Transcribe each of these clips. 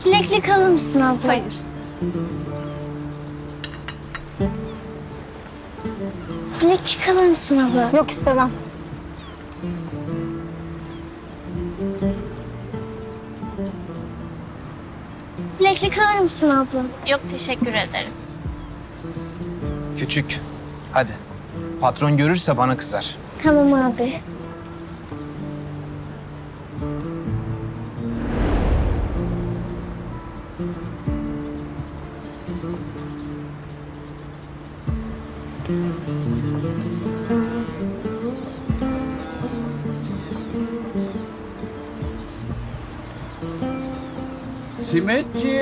Çilekli kalır mısın abla? Hayır. Kalır mısın abla? Yok istemem. Çilekli kalır mısın abla? Yok teşekkür ederim. Küçük. Hadi. Patron görürse bana kızar. Tamam abi. Simitçi,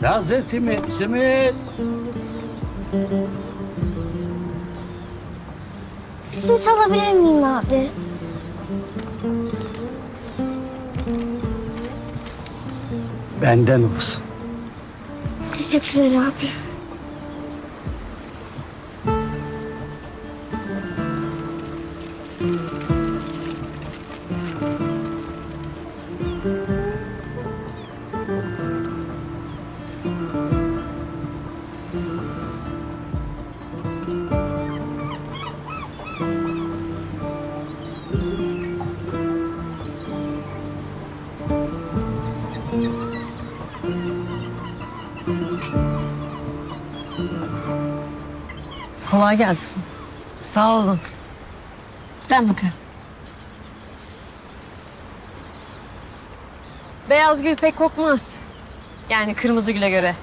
taze simit, simit. Simit alabilir miyim abi? Benden olsun. Teşekkürler abi. Kolay gelsin. Sağ olun. Ben bakarım. Beyaz gül pek kokmaz. Yani kırmızı güle göre.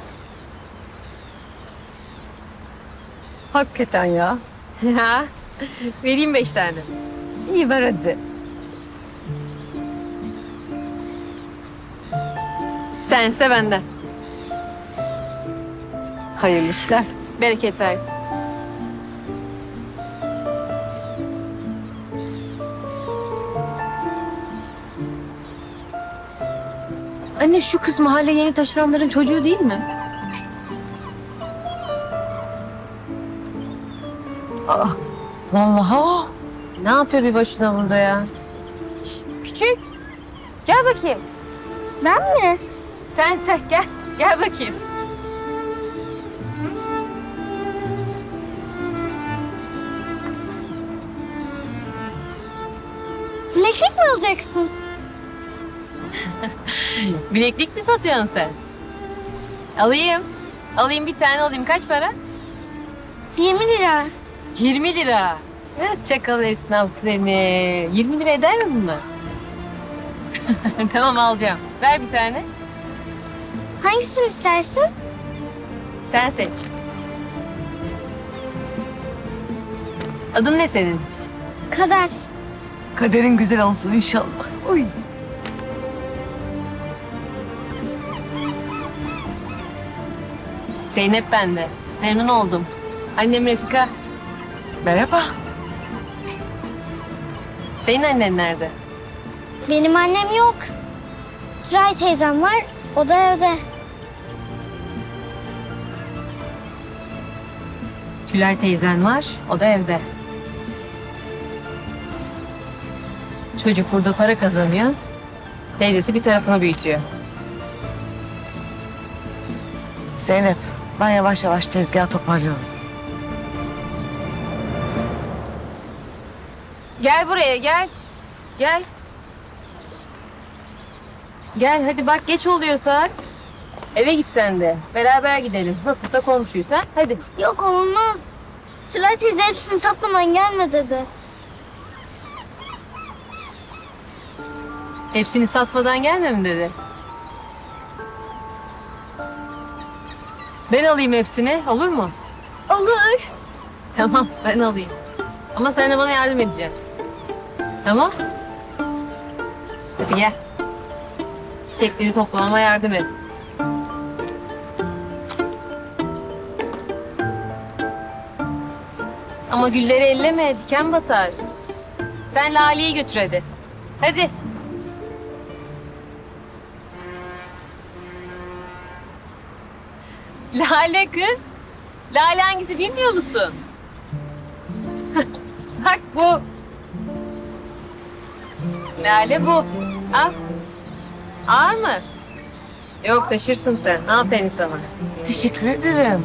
Hakikaten ya. Ha, vereyim beş tane. İyi ver hadi. Tanesi de benden. Hayırlı işler. Bereket versin. Anne şu kız mahalle yeni taşınanların çocuğu değil mi? Vallahi o. Ne yapıyor bir başına burada ya? Şşt, küçük. Gel bakayım. Ben mi? Sen sen gel. Gel bakayım. Bileklik mi alacaksın? Bileklik mi satıyorsun sen? Alayım. Alayım bir tane alayım. Kaç para? 20 lira. 20 lira. Ha, Çakal esnaf seni. 20 lira eder mi bunlar? tamam alacağım. Ver bir tane. Hangisini istersin? Sen seç. Adın ne senin? Kader. Kaderin güzel olsun inşallah. Uy. Zeynep ben de. Memnun oldum. Annem Refika. Merhaba. Senin annen nerede? Benim annem yok. Tülay teyzem var. O da evde. Tülay teyzen var. O da evde. Çocuk burada para kazanıyor. Teyzesi bir tarafını büyütüyor. Zeynep ben yavaş yavaş tezgahı toparlıyorum. Gel buraya gel. Gel. Gel hadi bak geç oluyor saat. Eve git sen de. Beraber gidelim. Nasılsa komşuyuz ha. Hadi. Yok olmaz. Tülay teyze hepsini satmadan gelme dedi. Hepsini satmadan gelme mi dedi. Ben alayım hepsini. Olur mu? Olur. Tamam ben alayım. Ama sen de bana yardım edeceksin. Tamam? Hadi gel. Çiçekleri toplamama yardım et. Ama gülleri elleme, diken batar. Sen Lale'yi götür hadi. Hadi. Lale kız. Lale hangisi bilmiyor musun? Bak bu. Lale bu. Al. Ağır mı? Yok taşırsın sen. Aferin sana. Teşekkür ederim.